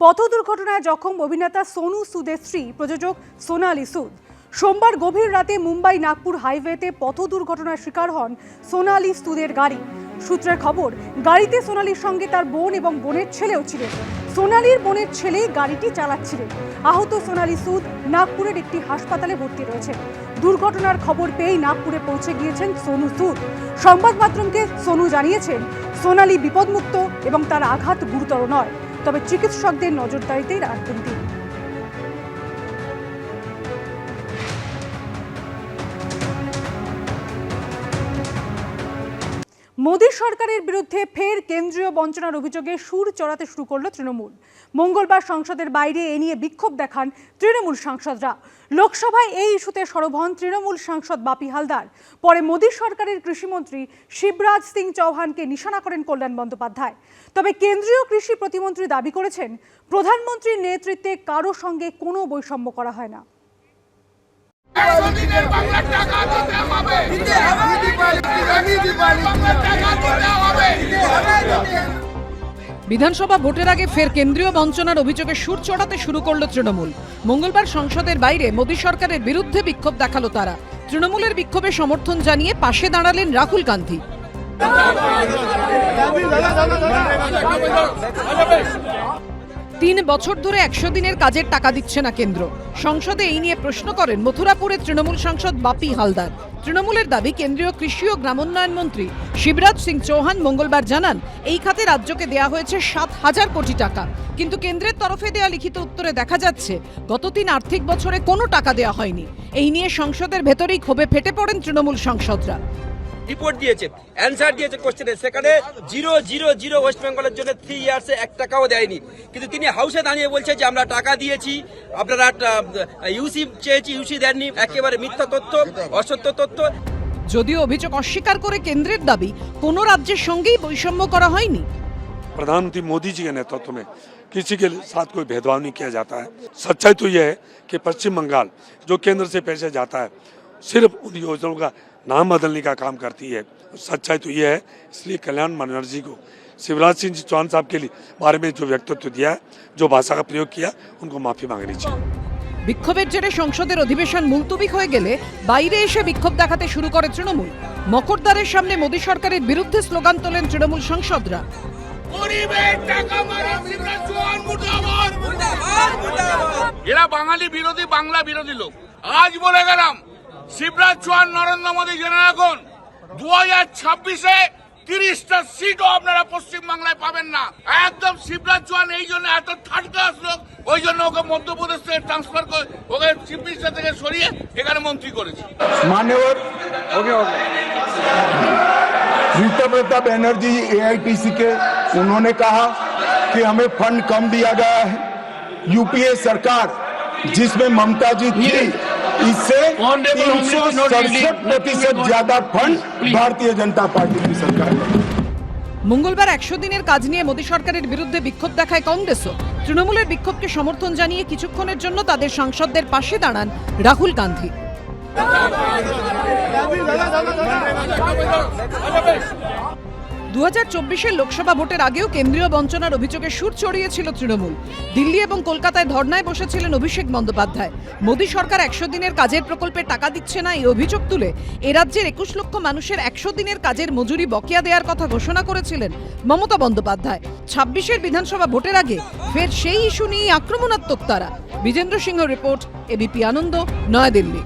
পথ দুর্ঘটনায় জখম অভিনেতা সোনু সুদের স্ত্রী, প্রযোজক সোনালি সুদ। সোমবার গভীর রাতে মুম্বাই নাগপুর হাইওয়েতে পথ দুর্ঘটনার শিকার হন সোনালি সুদের গাড়ি। সূত্রের খবর, গাড়িতে সোনালির সঙ্গে তার বোন এবং বোনের ছেলেও ছিলেন। সোনালির বোনের ছেলে গাড়িটি চালাচ্ছিলেন। আহত সোনালি সুদ নাগপুরের একটি হাসপাতালে ভর্তি রয়েছে দুর্ঘটনার খবর পেয়েই নাগপুরে পৌঁছে গিয়েছেন সোনু সুদ। সংবাদ মাধ্যমকে সোনু জানিয়েছেন, সোনালি বিপদমুক্ত এবং তার আঘাত গুরুতর নয়। তবে চিকিৎসকদের নজরদারিতেই রাখবেন তিনি মোদী সরকারের বিরুদ্ধে ফের কেন্দ্রীয় বঞ্চনার অভিযোগে সুর চড়াতে শুরু করল তৃণমূল। মঙ্গলবার সংসদের বাইরে এ নিয়ে বিক্ষোভ দেখান তৃণমূল সাংসদরা। লোকসভায় এই ইস্যুতে সরব হন তৃণমূল সাংসদ বাপি হালদার। পরে মোদী সরকারের কৃষিমন্ত্রী শিবরাজ সিং চৌহানকে নিশানা করেন কল্যাণ বন্দ্যোপাধ্যায়। তবে কেন্দ্রীয় কৃষি প্রতিমন্ত্রী দাবি করেছেন, প্রধানমন্ত্রীর নেতৃত্বে কারও সঙ্গে কোনো বৈষম্য করা হয় না। বিধানসভা ভোটের আগে ফের কেন্দ্রীয় বঞ্চনার অভিযোগে সুর চড়াতে শুরু করল তৃণমূল মঙ্গলবার সংসদের বাইরে মোদী সরকারের বিরুদ্ধে বিক্ষোভ দেখাল তারা তৃণমূলের বিক্ষোভে সমর্থন জানিয়ে পাশে দাঁড়ালেন রাহুল গান্ধী তিন বছর ধরে একশো দিনের কাজের টাকা দিচ্ছে না কেন্দ্র। সংসদে এই নিয়ে প্রশ্ন করেন মথুরাপুরের তৃণমূল সাংসদ বাপি হালদার। তৃণমূলের দাবি, কেন্দ্রীয় কৃষি ও গ্রামোন্নয়ন মন্ত্রী শিবরাজ সিং চৌহান মঙ্গলবার জানান, এই খাতে রাজ্যকে দেয়া হয়েছে সাত হাজার কোটি টাকা। কিন্তু কেন্দ্রের তরফে দেয়া লিখিত উত্তরে দেখা যাচ্ছে, গত তিন আর্থিক বছরে কোনো টাকা দেওয়া হয়নি। এই নিয়ে সংসদের ভেতরেই ক্ষোভে ফেটে পড়েন তৃণমূল সাংসদরা। রিপোর্ট দিয়েছে অ্যান্সার দিয়েছে কোশ্চেনে সেখানে জিরো জিরো জিরো ওয়েস্ট বেঙ্গলের জন্য থ্রি ইয়ার্সে এক টাকাও দেয়নি কিন্তু তিনি হাউসে দাঁড়িয়ে বলছে যে আমরা টাকা দিয়েছি আপনারা ইউসি চেয়েছি ইউসি দেননি একেবারে মিথ্যা তথ্য অসত্য তথ্য যদিও অভিযোগ অস্বীকার করে কেন্দ্রের দাবি কোনো রাজ্যের সঙ্গেই বৈষম্য করা হয়নি प्रधानमंत्री मोदी जी के नेतृत्व में किसी के साथ कोई भेदभाव नहीं किया जाता है सच्चाई तो यह है कि पश्चिम बंगाल जो केंद्र से पैसे जाता है सिर्फ उन योजनाओं का नाम बदलने का काम करती है सच्चाई तो यह है इसलिए कल्याण बनर्जी को शिवराज सिंह जी चौहान साहब के लिए बारे में जो व्यक्तित्व दिया है जो भाषा का प्रयोग किया उनको माफी मांगनी चाहिए বিক্ষোভের জেরে সংসদের অধিবেশন মুলতুবি হয়ে গেলে বাইরে এসে বিক্ষোভ দেখাতে শুরু করে তৃণমূল মকরদ্বারের সামনে মোদী সরকারের বিরুদ্ধে স্লোগান তোলেন তৃণমূল সাংসদরা গরিবের টাকা মারা শিবরাজ চৌহান মুর্দাবাদ এরা বাঙালি বিরোধী বাংলা বিরোধী লোক আজ বলে গেলাম শিবরাজ চৌহান নরেন্দ্র মোদী জেনে রাখুন দু হাজার ছাব্বিশে তিরিশটা সিটও আপনারা পশ্চিম বাংলায় পাবেন না একদম শিবরাজ চৌহান এই জন্য এত থার্ড ক্লাস লোক ওই জন্য ওকে মধ্যপ্রদেশ থেকে ট্রান্সফার করে ওকে চিফ মিনিস্টার থেকে সরিয়ে এখানে মন্ত্রী করেছে मान्यवर रीता प्रताप बनर्जी एआईटीसी के उन्होंने कहा कि हमें फंड कम दिया गया है यूपीए सरकार जिसमें ममता जी थी इससे तीन सौ सड़सठ प्रतिशत ज्यादा फंड भारतीय जनता पार्टी की सरकार ने মঙ্গলবার একশো দিনের কাজ নিয়ে মোদী সরকারের বিরুদ্ধে বিক্ষোভ দেখায় কংগ্রেসও তৃণমূলের বিক্ষোভকে সমর্থন জানিয়ে কিছুক্ষণের জন্য তাদের সাংসদদের পাশে দাঁড়ান রাহুল গান্ধী দু হাজার লোকসভা ভোটের আগেও কেন্দ্রীয় বঞ্চনার অভিযোগে সুর চড়িয়েছিল তৃণমূল। দিল্লি এবং কলকাতায় ধর্নায় বসেছিলেন অভিষেক বন্দ্যোপাধ্যায়। মোদী সরকার একশো দিনের কাজের প্রকল্পে টাকা দিচ্ছে না এই অভিযোগ তুলে এ রাজ্যের একুশ লক্ষ মানুষের একশো দিনের কাজের মজুরি বকেয়া দেওয়ার কথা ঘোষণা করেছিলেন মমতা বন্দ্যোপাধ্যায়। ছাব্বিশের বিধানসভা ভোটের আগে ফের সেই ইস্যু নিয়েই আক্রমণাত্মক তারা। Bijendra Singh report ABP Ananda, New Delhi.